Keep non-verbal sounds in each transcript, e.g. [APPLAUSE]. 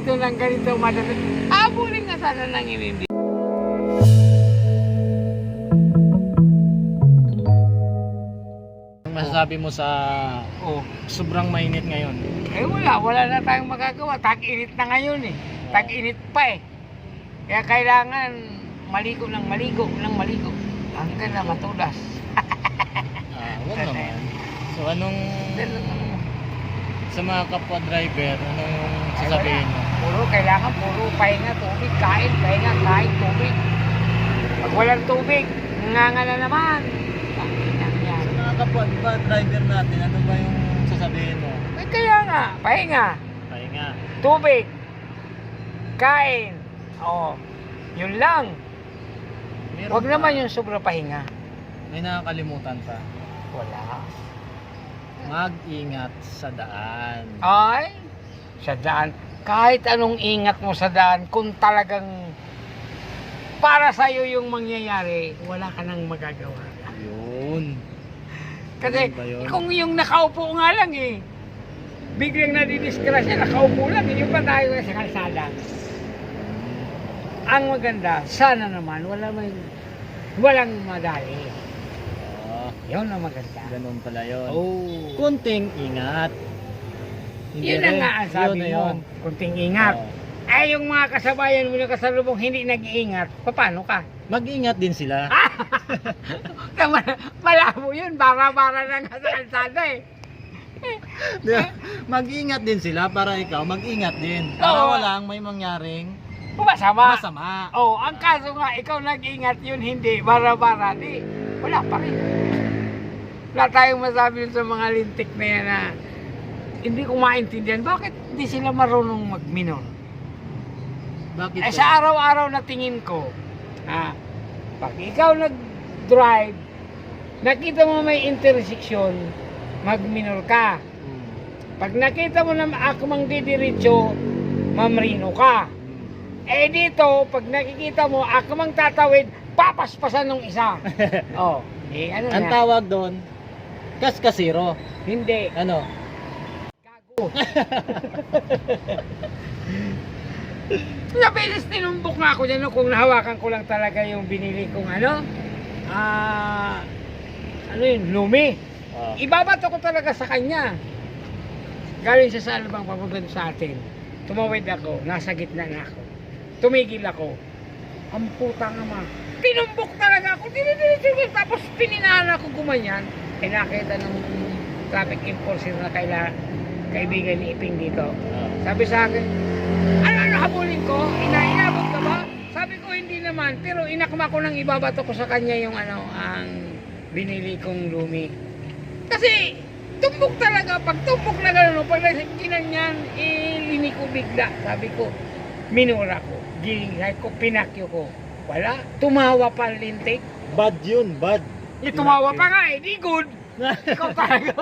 Ito lang ganito madalas. Habulin na sana ng. Ang masasabi mo sa Oh. sobrang mainit ngayon? Eh wala, wala na tayong magagawa. Tag-init na ngayon eh. Tag-init pa eh. Kaya kailangan maligo ng maligo ng maligo hanggang na matulas. [LAUGHS] Ah, wag naman. So anong sa mga kapwa driver, anong sasabihin mo? Puro kailangan puro pahinga tubig, kain, pahinga, kain, tubig. Pag walang tubig, nganga na naman. Sa mga kapwa ba, driver natin, ano ba yung sasabihin mo? Eh, kaya nga, pahinga, Pahinga. tubig, kain. Oh, yun lang. Meron Huwag naman yung sobra pahinga. May nakakalimutan pa. Wala. Mag-ingat sa daan. Ay, sa daan. Kahit anong ingat mo sa daan, kung talagang para sa'yo yung mangyayari, wala ka nang magagawa. Yun. Kasi yun? kung yung nakaupo nga lang eh, biglang nadidiskrasya, nakaupo lang, yung pa tayo sa kalsada. Ang maganda, sana naman, wala may, walang madali. Oh, Yun ang maganda. ganun pala yun. Oh. Kunting ingat. Yun na rin. nga ang sabi Yun mo, yun. kunting ingat. Oo. Ay, yung mga kasabayan mo na kasalubong hindi nag-iingat, paano ka? Mag-ingat din sila. [LAUGHS] Malabo yun, bara-bara na nga sa kalsada eh. Mag-ingat din sila para ikaw mag-ingat din. Para Oo. walang may mangyaring Masama. masama. Oh, ang kaso nga, ikaw nag-ingat yun, hindi, bara-bara, di, wala pa rin. Wala tayong masabi sa mga lintik na yan na hindi ko maintindihan, bakit hindi sila marunong mag-minor? Bakit? Eh sa araw-araw na tingin ko, ha, pag ikaw nag-drive, nakita mo may intersection, mag-minor ka. Hmm. Pag nakita mo na akmang didiretso, mamrino ka. Eh dito, pag nakikita mo, akmang tatawid, papaspasan ng isa. [LAUGHS] oh, eh ano Ang na? tawag doon, kaskasiro. Hindi. Ano? Sa beses tinumbok nga ako dyan no, kung nahawakan ko lang talaga yung binili kong ano, ah, ano yun, lumi. Oh. Ibabato ko talaga sa kanya. Galing siya sa alabang papunta sa atin. Tumawid ako, nasa gitna na ako. Tumigil ako. Ang putang ama. Tinumbok talaga ako. Dinidiretso Tapos pininahan ako gumanyan. Eh nakita ng traffic enforcer na kaila, kaibigan ni Iping dito. Sabi sa akin, ano ano habulin ko? Inainabot ka ba? Sabi ko hindi naman, pero inakma ko nang ibabato ko sa kanya yung ano, ang binili kong lumi. Kasi tumbok talaga, pag tumbok na gano'n, pag nasikinan niyan, eh, lini ko bigla. Sabi ko, minura ko, ginigay ko, pinakyo ko. Wala, tumawa pa ang lintik. Bad yun, bad. Eh, tumawa pa nga eh, di good. [LAUGHS] Ikaw talaga.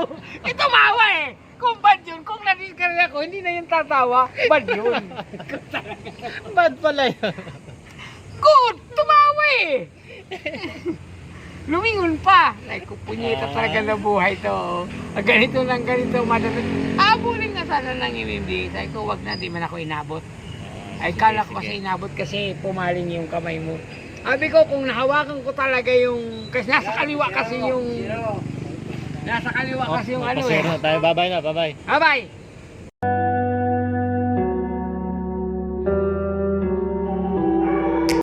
Eh, tumawa eh. Kung bad yun, kung nadiskarga ko, hindi na yung tatawa, bad yun. [LAUGHS] Bad pala yun. Good! Tumawa eh! Lumingon pa! Like, punyeta talaga na buhay to. Ah, ganito lang, ganito, madalas. Habulin na sana ng hindi. Sabi ko, wag na, di man ako inabot. Ay, kala ko kasi inabot kasi pumaling yung kamay mo. Sabi ko, kung nahawakan ko talaga yung... Kasi nasa kaliwa kasi yung... Nasa kaliwa kasi yung ano eh. Pasero na tayo. Bye-bye na, bye-bye. Bye-bye!